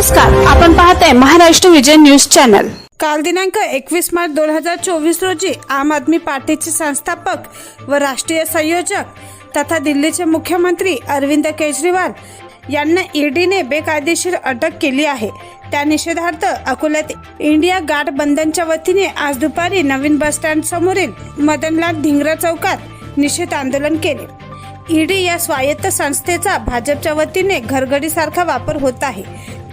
नमस्कार आपण पाहत आहे महाराष्ट्र विजय न्यूज चॅनल. काल दिनांक एकवीस मार्च दोन हजार चोवीस रोजी आम आदमी पार्टीचे संस्थापक व राष्ट्रीय संयोजक तथा दिल्लीचे मुख्यमंत्री अरविंद केजरीवाल यांना ईडीने बेकायदेशीर अटक केली आहे. त्या निषेधार्थ अकोल्यात इंडिया गार्ड बंधनच्या वतीने आज दुपारी नवीन बस स्टँड समोरील मदनलाल धिंगरा चौकात निषेध आंदोलन केले. ईडी या स्वायत्त संस्थेचा भाजपच्या वतीने घरगडीसारखा वापर होत आहे.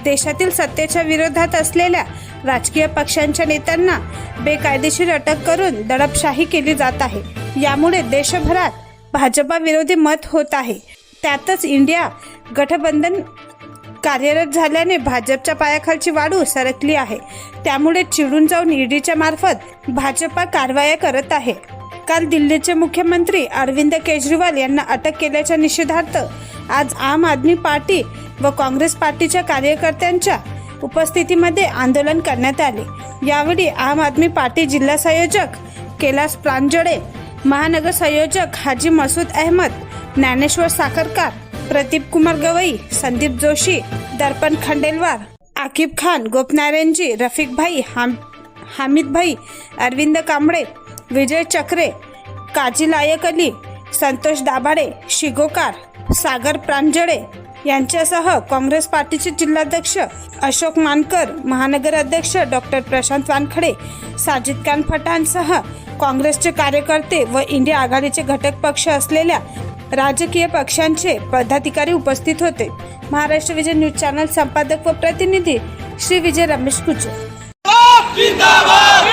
देशातील सत्तेच्या विरोधात असलेल्या राजकीय पक्षांच्या नेत्यांना बेकायदेशीर अटक करून दडपशाही केली जात आहे. यामुळे देशभरात भाजपा विरोधी मत होत आहे. त्यातच इंडिया गठबंधन कार्यरत झाल्याने भाजपच्या पायाखालची वाढू सरकली आहे. त्यामुळे चिडून जाऊन ईडीच्या मार्फत भाजपा कारवाया करत आहे. काल दिल्लीचे मुख्यमंत्री अरविंद केजरीवाल यांना अटक केल्याच्या निषेधार्थ आज आम आदमी पार्टी व काँग्रेस पार्टीच्या कार्यकर्त्यांच्या उपस्थितीमध्ये आंदोलन करण्यात आले. यावेळी आम आदमी पार्टी जिल्हा संयोजक कैलास प्रांजळे महानगर संयोजक हाजी मसूद अहमद ज्ञानेश्वर साखरकार प्रदीप कुमार गवई संदीप जोशी दर्पण खंडेलवार आकिब खान गोपनारायणजी रफिक भाई हाम हामिद भाई अरविंद कांबळे विजय चक्रे काजी लायक अली संतोष दाभाडे शिगोकार सागर प्रांजळे यांच्यासह काँग्रेस पार्टीचे जिल्हाध्यक्ष अशोक मानकर महानगर अध्यक्ष डॉक्टर प्रशांत वानखडे साजिद खान फटांसह काँग्रेसचे कार्यकर्ते व इंडिया आघाडीचे घटक पक्ष असलेल्या राजकीय पक्षांचे पदाधिकारी उपस्थित होते. महाराष्ट्र विजय न्यूज चॅनल संपादक व प्रतिनिधी श्री विजय रमेश कुचे. जिंदाबाद!